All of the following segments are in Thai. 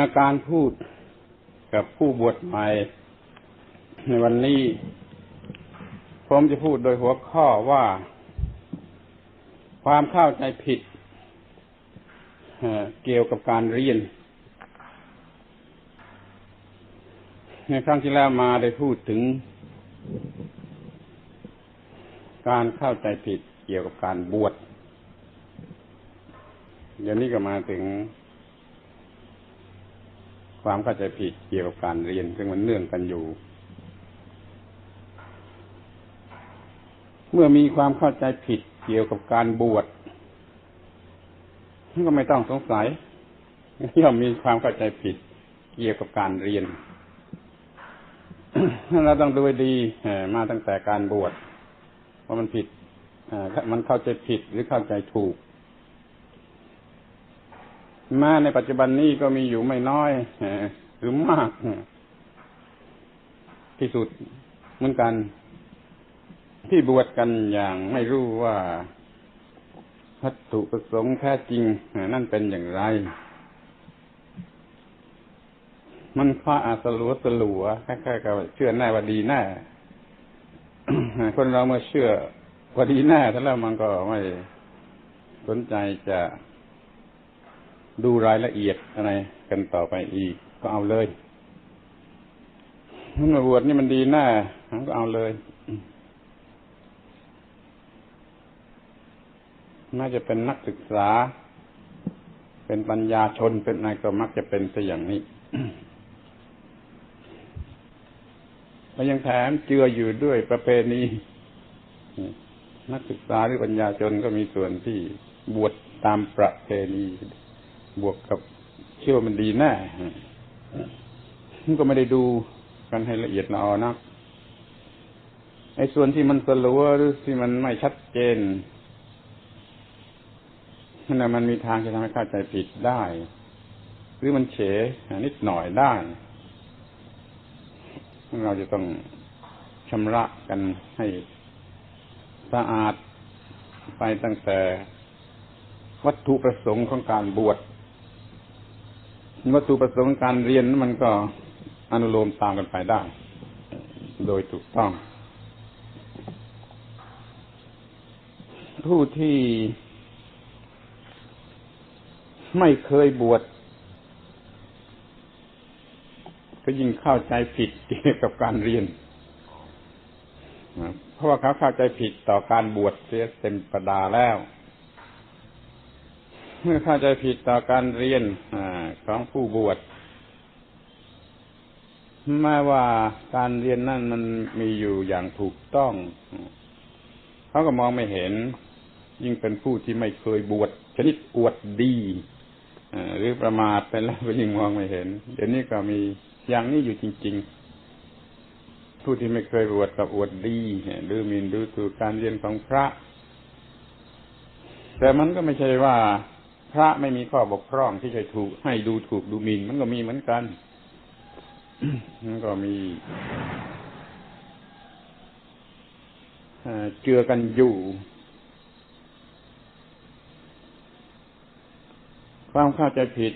อาการพูดกับผู้บวชใหม่ ในวันนี้ ผมจะพูดโดยหัวข้อว่า ความเข้าใจผิดเกี่ยวกับการเรียน ในครั้งที่แล้วมาได้พูดถึง การเข้าใจผิดเกี่ยวกับการบวชเดี๋ยวนี้ก็มาถึง ความเข้าใจผิดเกี่ยวกับการเรียนซึ่งมันเนื่องกันอยู่ เมื่อมีความเข้าใจผิดเกี่ยวกับการบวชก็ไม่ต้องสงสัยย่อมมีความเข้าใจผิดเกี่ยวกับการเรียนเราต้องดูดีมาตั้งแต่การบวชว่ามันผิดมันเข้าใจผิดหรือเข้าใจถูก แมาในปัจจุบันนี้ก็มีอยู่ไม่น้อยหรือมากที่สุดเหมือนกัน ที่บวชกันอย่างไม่รู้ว่าวัตถุประสงค์แท้จริงนั่นเป็นอย่างไร มันฟ้าอาสลัวสลัวแค่ๆกับเชื่อแน่ว่าดีแน่คนเราเมื่อเชื่อว่าดีแน่านแล้วมันก็ไม่สนใจจะ ดูรายละเอียดอะไรกันต่อไปอีก ก็เอาเลยมันมาบวชนี่มันดีแน่ก็เอาเลยน่าจะเป็นนักศึกษา เป็นปัญญาชนเป็นอะไรก็มักจะเป็นซะอย่างนี้แล้วยังแถมเจืออยู่ด้วยประเพณีนักศึกษาหรือปัญญาชนก็มีส่วนที่บวชตามประเพณี บวกกับเชื่อมันดีแน่มันก็ไม่ได้ดูกันให้ละเอียดละออนักไอ้ส่วนที่มันสลัวหรือที่มันไม่ชัดเจนนั่นมันมีทางจะทำให้เข้าใจผิดได้ หรือมันเฉนิดหน่อยได้ เราจะต้องชำระกันให้สะอาดไปตั้งแต่วัตถุประสงค์ของการบวช วัตถุประสงค์การเรียนมันก็อนุโลมตามกันไปได้ โดยถูกต้อง ผู้ที่ไม่เคยบวชก็ยิ่งเข้าใจผิดเกี่ยวกับการเรียน เพราะว่าเขาเข้าใจผิดต่อการบวชเสียเต็มประดาแล้ว เมื่อเข้าใจผิดต่อการเรียนอของผู้บวชแม้ว่าการเรียนนั่นมันมีอยู่อย่างถูกต้อง เขาก็มองไม่เห็น ยิ่งเป็นผู้ที่ไม่เคยบวชชนิดอวดดีหรือประมาทไปแล้วก็ยิ่งมองไม่เห็น เดี๋ยวนี้ก็มีอย่างนี้อยู่จริง ๆ ผู้ที่ไม่เคยบวชกับอวดดีดูมิ่นดูถูกการเรียนของพระ แต่มันก็ไม่ใช่ว่า พระไม่มีข้อบกพร่องที่จะถูกให้ดูถูกดูหมิ่นมันก็มีเหมือนกัน มันก็มีเจือกันอยู่ ความเข้าใจผิด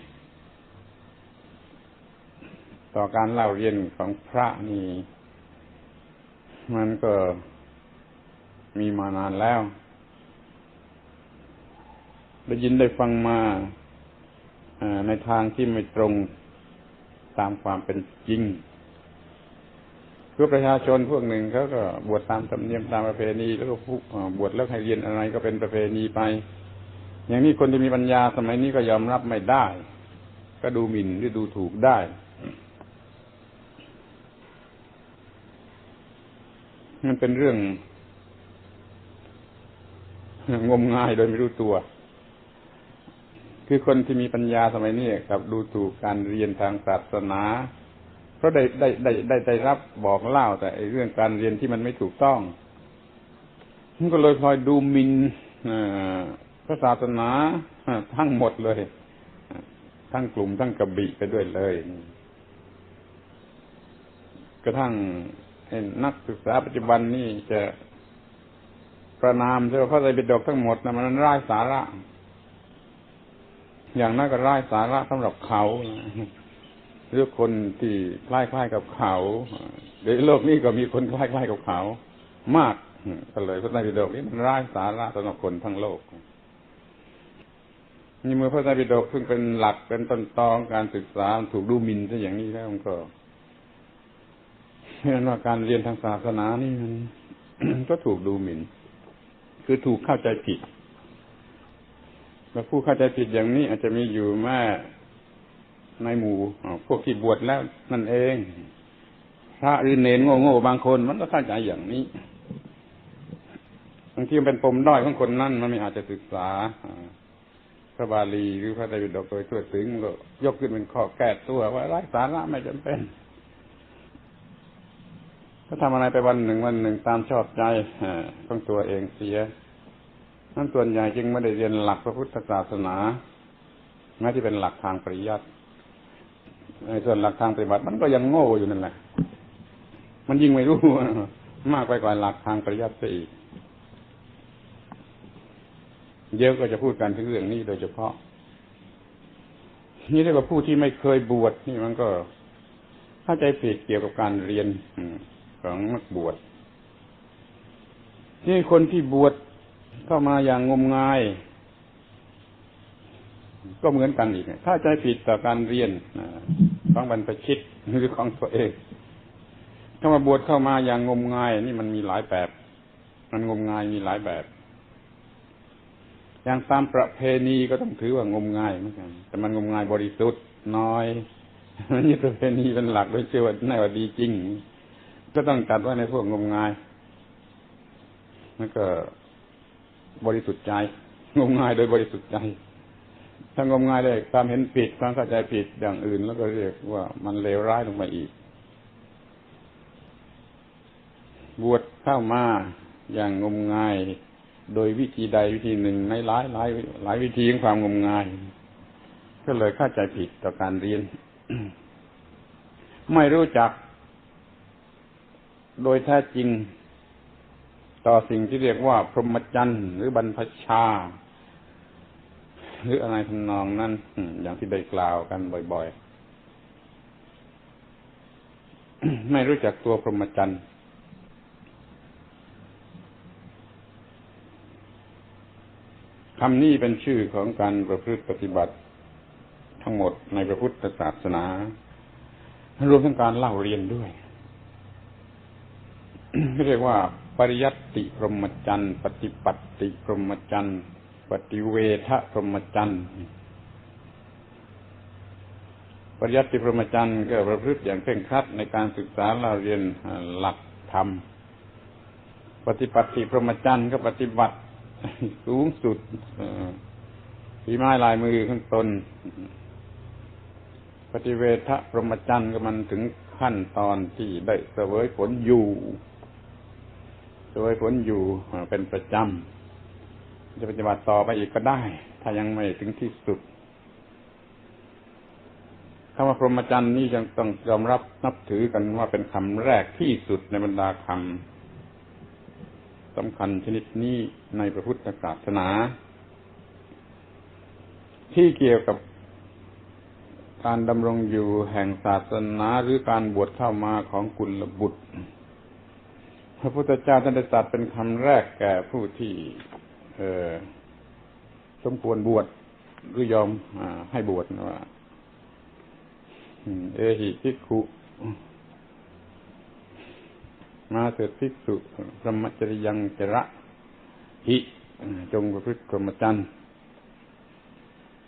ต่อการเล่าเรียนของพระนี่ มันก็มีมานานแล้ว ได้ยินได้ฟังมาในทางที่ไม่ตรงตามความเป็นจริงเพื่อประชาชนพวกหนึ่งเขาก็บวชตามธรรมเนียมตามประเพณี แล้วก็บวชแล้วให้เรียนอะไรก็เป็นประเพณีไป อย่างนี้คนที่มีปัญญาสมัยนี้ก็ยอมรับไม่ได้ ก็ดูหมิ่นหรือดูถูกได้มันเป็นเรื่องงมงายโดยไม่รู้ตัว คือคนที่มีปัญญาสมัยนี้กับดูถูกการเรียนทางศาสนา เพราะได้ได้ได้ได้ได้รับบอกเล่าแต่เรื่องการเรียนที่มันไม่ถูกต้องมันก็เลยพลอยดูมินพระศาสนาทั้งหมดเลย ทั้งกลุ่มทั้งกระบี่ไปด้วยเลย กระทั่งนักศึกษาปัจจุบันนี่จะประนามเจ้าพระไตรปิฎกทั้งหมดนะมันร้ายสาระ อย่างนั้นก็ไร้สาระสำหรับเขาหรือคนที่คล้ายๆกับเขาในโลกนี้ก็มีคนคล้ายๆกับเขา มากก็เลยพระไตรปิฎกนี้มันร้ายสาระสำหรับคนทั้งโลกนี่เมื่อพระไตรปิฎกซึ่งเป็นหลักเป็นต้นตองการศึกษาถูกดูหมิ่นซะอย่างนี้แล้วมันก็เห็นว่าการเรียนทางศาสนานี่มันก็ถูกดูหมิ่น คือถูกเข้าใจผิด แล้วผู้เข้าใจผิดอย่างนี้อาจจะมีอยู่แม่ในหมู่พวกที่บวชแล้วนั่นเอง พระหรือเนนโง่ๆบางคนมันก็เข้าใจอย่างนี้บางทีมันเป็นปมด้อยของคนนั่นมันไม่อาจจะศึกษาพระบาลีหรือพระไตรปิฎกโดยทั่วถึงก็ยกขึ้นเป็นข้อแก้ตัวว่าไร้สาระไม่จำเป็นก็ทำอะไรไปวันหนึ่งวันหนึ่งตามชอบใจของตัวเองเสีย นั่นส่วนใหญ่จึงไม่ได้เรียนหลักพระพุทธศาสนาแม้ที่เป็นหลักทางปริยัติในส่วนหลักทางปฏิบัติมันก็ยังโง่อยู่นั่นแหละ มันยิ่งไม่รู้มากไปกว่าหลักทางปริยัติอีก เยอะก็จะพูดกันถึงเรื่องนี้โดยเฉพาะ นี่เรียกว่าผู้ที่ไม่เคยบวชนี่มันก็เข้าใจผิดเกี่ยวกับการเรียนของนักบวช นี่คนที่บวช เข้ามาอย่างงมงาย ก็เหมือนกันอีก ถ้าใจผิดต่อการเรียนของบรรพชิตหรือของตัวเองถ้ามาบวชเข้ามาอย่างงมงาย นี่มันมีหลายแบบ มันงมงายมีหลายแบบ อย่างตามประเพณีก็ต้องถือว่างมงายเหมือนกัน แต่มันงมงายบริสุทธิ์น้อยนี่ประเพณีเป็นหลักโดยเชื่อว่าแน่ว่าดีจริง ก็ต้องจัดว่าในพวกงมงายแล้วก็ บริสุทธิ์ใจ งมงายโดยบริสุทธิ์ใจ ถ้างมงายได้ความเห็นผิดความเข้าใจผิดอย่างอื่น แล้วก็เรียกว่ามันเลวร้ายลงไปอีก บวชเข้ามาอย่างงมงาย โดยวิธีใดวิธีหนึ่งในหลายหลายหลายวิธีของความงมงาย ก็เลยเข้าใจผิดต่อการเรียน ไม่รู้จัก โดยแท้จริง ต่อสิ่งที่เรียกว่า พรหมจรรย์หรือบรรพชา หรืออะไรทำนองนั้นอย่างที่ได้กล่าวกันบ่อยๆ ไม่รู้จักตัวพรหมจรรย์คำนี้เป็นชื่อของการประพฤติปฏิบัติ ทั้งหมดในพระพุทธศาสนารวมทั้งการเล่าเรียนด้วยเรียกว่า ปริยัติพรหมจรรย์ปฏิปัติพรหมจรรย์ปฏิเวทพรหมจรรย์ปริยัติพรหมจรรย์ก็ประพฤติอย่างเคร่งครัดในการศึกษาเราเรียนหลักธรรม ปฏิปัติพรหมจรรย์ก็ปฏิบัติสูงสุดฝีไม้ลายมือข้างตน ปฏิเวทพรหมจรรย์ก็มันถึงขั้นตอนที่ได้เสวยผลอยู่ โดยผลอยู่เป็นประจำจะปฏิบัติต่อไปอีกก็ได้ ถ้ายังไม่ถึงที่สุดคำว่าพรหมจรรย์นี่ยังต้องยอมรับนับถือกันว่าเป็นคำแรกที่สุดในบรรดาคำสำคัญชนิดนี้ในพระพุทธศาสนา ที่เกี่ยวกับการดำรงอยู่แห่งศาสนาหรือการบวชเข้ามาของกุลบุตร พระพุทธเจ้าท่านได้ตรัสเป็นคำแรกแก่ผู้ที่เออสมควรบวชหรือยอมอให้บวชว่าเอหิภิกขุ มาเสดภิกษุพระมจริยังจระหิจงประพฤติกรมจันทร์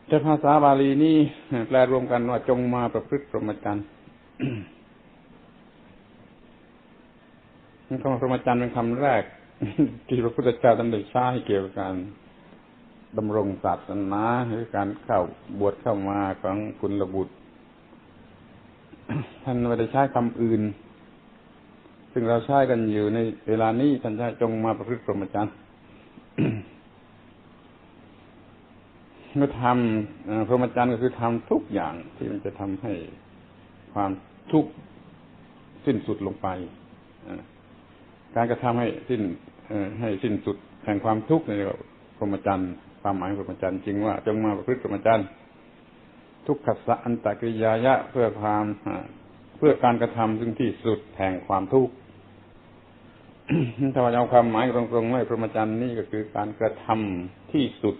แต่ภาษาบาลีนี้แปลรวมกันว่าจงมาประพฤติกรมจันทร์ คำพรหมจรรย์เป็นคำแรก ที่พระพุทธเจ้าท่านได้ใช้เกี่ยวกับการดำรงศาสนาหรือการเข้าบวชเข้ามาของคุณระบุตร ท่านไม่ได้ใช้คำอื่น ซึ่งเราใช้กันอยู่ในเวลานี้ท่านใช้จงมาประพฤติพรหมจรรย์เมื่อทำพรหมจรรย์ก็คือทำทุกอย่างที่มันจะทำให้ความทุกข์สิ้นสุดลงไป การกระทำให้สิ้นให้สิ้นสุดแห่งความทุกข์ในพรหมจรรย์ความหมายของพรหมจรรย์จริงว่าจงมาประพฤติพรหมจรรย์ทุกขสะอันตกิริยายะเพื่อความเพื่อการกระทำซึ่งที่สุดแห่งความทุกข์ถ้าว่าเอาความหมายตรงๆว่พรหมจรรย์นี่ก็คือการกระทำที่สุด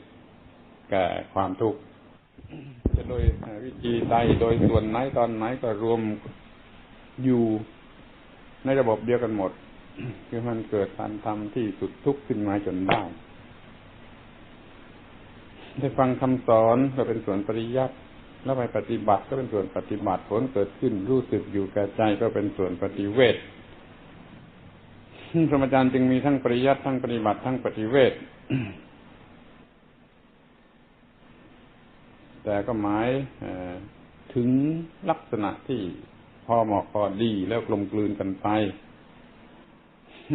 แก่ความทุกข์จะโดยวิธีใดโดยส่วนไหนตอนไหนก็รวมอยู่ในระบบเดียวกันหมด คือมันเกิดการทำที่สุดทุกข์ขึ้นมาจนได้ ได้ฟังคำสอนก็เป็นส่วนปริยัติแล้วไปปฏิบัติก็เป็นส่วนปฏิบัติผลเกิดขึ้นรู้สึกอยู่แก่ใจก็เป็นส่วนปฏิเวทพระอาจารย์จึงมีทั้งปริยัติทั้งปฏิบัติทั้งปฏิเวทแต่ก็หมายถึงลักษณะที่พอเหมาะพอดีแล้วกลมกลืนกันไป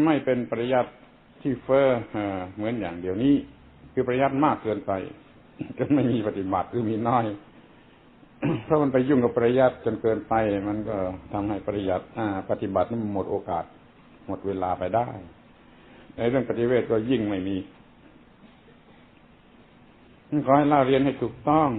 ไม่เป็นปริยัติที่เฟอ้อเหมือนอย่างเดี๋ยวนี้ คือปริยัติมากเกินไปจนไม่มีปฏิบัติหรือมีน้อยเพราะมันไปยุ่งกับปริยัติจนเกินไป มันก็ทำให้ปริยัติปฏิบัตินั้นหมดโอกาส หมดเวลาไปได้ในเรื่องปฏิเวทก็ยิ่งไม่มีขอให้เล่าเรียนให้ถูกต้อง